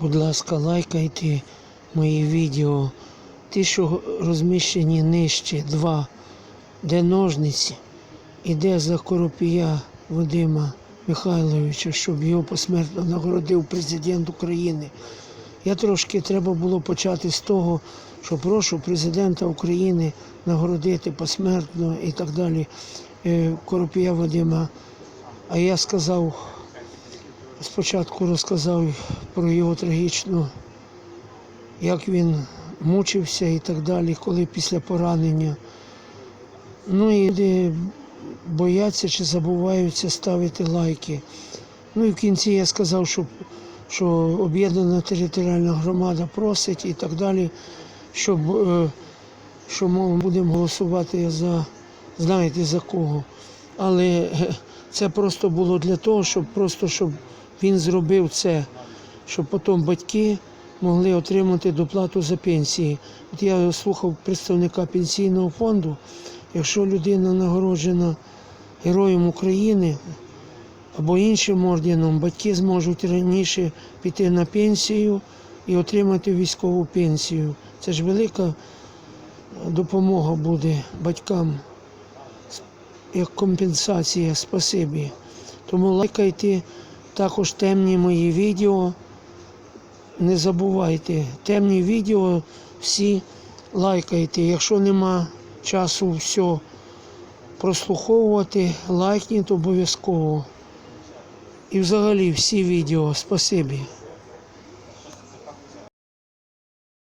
Будь ласка, лайкайте мої відео. Ті, що розміщені нижче, два, де ножниці, іде за Коропія Вадима Михайловича, щоб його посмертно нагородив президент України. Я трошки треба було почати з того, що прошу президента України нагородити посмертно і так далі е, Коропія Вадима. А я сказав, спочатку розказав про його трагічну, як він мучився і так далі, коли після поранення. Ну і люди бояться чи забуваються ставити лайки. Ну і в кінці я сказав, що, що об'єднана територіальна громада просить і так далі, щоб е, що мов, будемо голосувати за знаєте за кого. Але е, це просто було для того, щоб просто щоб він зробив це, щоб потім батьки могли отримати доплату за пенсії. От я слухав представника пенсійного фонду. Якщо людина нагороджена Героєм України або іншим орденом, батьки зможуть раніше піти на пенсію і отримати військову пенсію. Це ж велика допомога буде батькам як компенсація, спасибі. Тому лайкайте також темні мої відео. Не забувайте, темні відео всі лайкайте. Якщо нема часу все прослуховувати, лайкніть обов'язково. І взагалі всі відео. Спасибі.